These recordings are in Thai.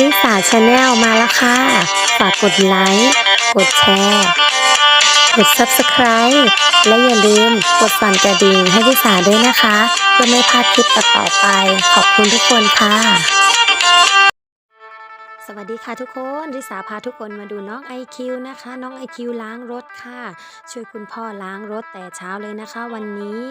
ลิสาชาแนลมาแล้วค่ะ ฝากกดไลค์ กดแชร์ กด Subscribe และอย่าลืมกดสั่นกระดิ่งให้ลิสาด้วยนะคะ เพื่อไม่พลาดคลิปต่อไป ขอบคุณทุกคนค่ะ สวัสดีค่ะทุกคนริสาพาทุกคนมาดูน้อง IQ นะคะ น้อง IQ ล้างรถค่ะ ช่วยคุณพ่อล้างรถแต่เช้าเลยนะคะ วันนี้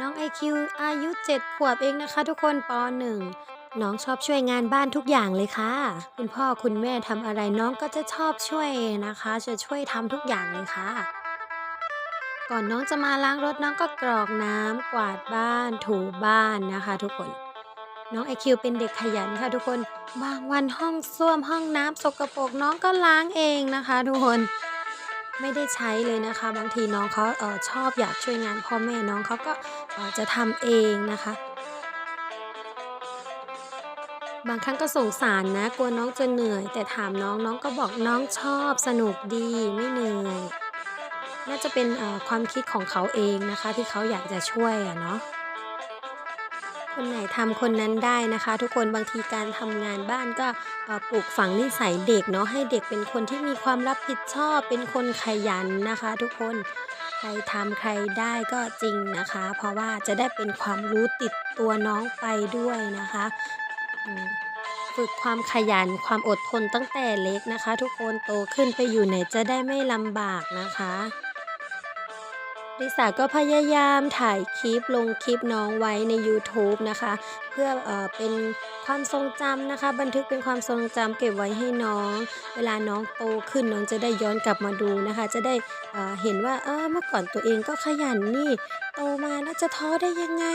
น้อง IQ อายุ 7 ขวบเองนะคะ ทุกคนป .1 น้องชอบช่วยงานบ้านทุกอย่างเลยค่ะ คุณพ่อคุณแม่ทำอะไรน้องก็จะชอบช่วยนะคะ จะช่วยทำทุกอย่างเลยค่ะ ก่อนน้องจะมาล้างรถน้องก็กรอกน้ำกวาดบ้าน ถูบ้านนะคะ ทุกคน น้องไอคิวเป็นเด็กขยันค่ะทุกคน บางวันห้องส้วมห้องน้ำสกปรกน้องก็ล้างเองนะคะ ทุกคนไม่ได้ใช้เลยนะคะ บางทีน้องเขาเออชอบอยากช่วยงานพ่อแม่น้องเขาก็เอ่อจะทำเองนะคะ บางครั้งก็สงสารนะ กลัวน้องจะเหนื่อย แต่ถามน้องน้องก็บอกน้องชอบสนุกดีไม่เหนื่อย น่าจะเป็นความคิดของเขาเองนะคะ ที่เขาอยากจะช่วยอะเนาะคนไหนทำคนนั้นได้นะคะ ทุกคนบางทีการทำงานบ้านก็ปลูกฝังนิสัยเด็กเนาะให้เด็กเป็นคนที่มีความรับผิดชอบ เป็นคนขยันนะคะ ทุกคนใครทำใครได้ก็จริงนะคะ เพราะว่าจะได้เป็นความรู้ติดตัวน้องไปด้วยนะคะ ฝึกความขยันความอดทนตั้งแต่เล็กนะคะ ทุกคนโตขึ้นไปอยู่ไหนจะได้ไม่ลำบากนะคะลิสาก็พยายามถ่ายคลิปลงคลิปน้องไว้ใน YouTube นะคะ เพื่อเออเป็นความทรงจำนะคะ บันทึกเป็นความทรงจำเก็บไว้ให้น้อง เวลาน้องโตขึ้นน้องจะได้ย้อนกลับมาดูนะคะ จะได้เเห็นว่าเออเมื่อก่อนตัวเองก็ขยันนี่ โตมาแล้วจะท้อได้ยังไง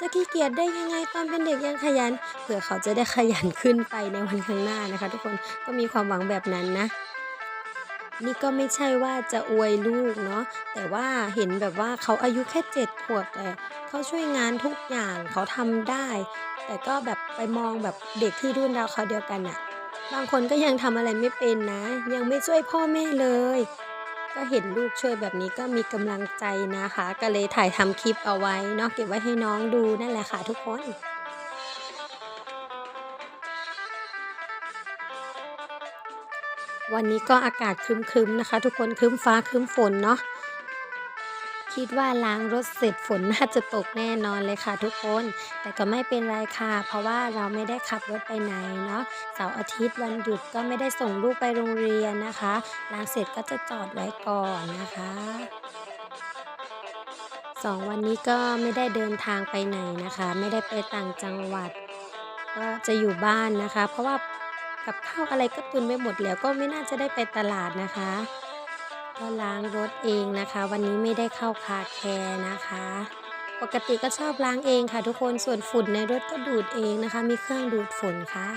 จะขี้เกียจได้ยังไงตอนเป็นเด็กยังขยัน เผื่อเขาจะได้ขยันขึ้นไปในวันข้างหน้านะคะ ทุกคนก็มีความหวังแบบนั้นนะนี่ก็ไม่ใช่ว่าจะอวยลูกเนาะแต่ว่าเห็นแบบว่าเขาอายุแค่เจ็ดขวบแต่เขาช่วยงานทุกอย่างเขาทำได้ แต่ก็แบบไปมองแบบเด็กที่รุ่นราวเขาเดียวกันอะบางคนก็ยังทำอะไรไม่เป็นนะ ยังไม่ช่วยพ่อแม่เลย ก็เห็นลูกช่วยแบบนี้ก็มีกำลังใจนะคะ ก็เลยถ่ายทำคลิปเอาไว้เนาะเก็บไว้ให้น้องดูนั่นแหละค่ะทุกคนวันนี้ก็อากาศครึ้มๆนะคะ ทุกคนครึ้มฟ้าครึ้มฝนเนาะ คิดว่าล้างรถเสร็จฝนน่าจะตกแน่นอนเลยค่ะทุกคน แต่ก็ไม่เป็นไรค่ะ เพราะว่าเราไม่ได้ขับรถไปไหนเนาะเสาร์อาทิตย์วันหยุดก็ไม่ได้ส่งลูกไปโรงเรียนนะคะล้างเสร็จก็จะจอดไว้ก่อนนะคะสองวันนี้ก็ไม่ได้เดินทางไปไหนนะคะ ไม่ได้ไปต่างจังหวัด ก็จะอยู่บ้านนะคะ เพราะว่ากับข้าวอะไรก็ตุนไว้หมดแล้วก็ไม่น่าจะได้ไปตลาดนะคะ ก็ล้างรถเองนะคะ วันนี้ไม่ได้เข้าคาแคร์นะคะ ปกติก็ชอบล้างเองค่ะ ทุกคนส่วนฝุ่นในรถก็ดูดเองนะคะ มีเครื่องดูดฝุ่นค่ะ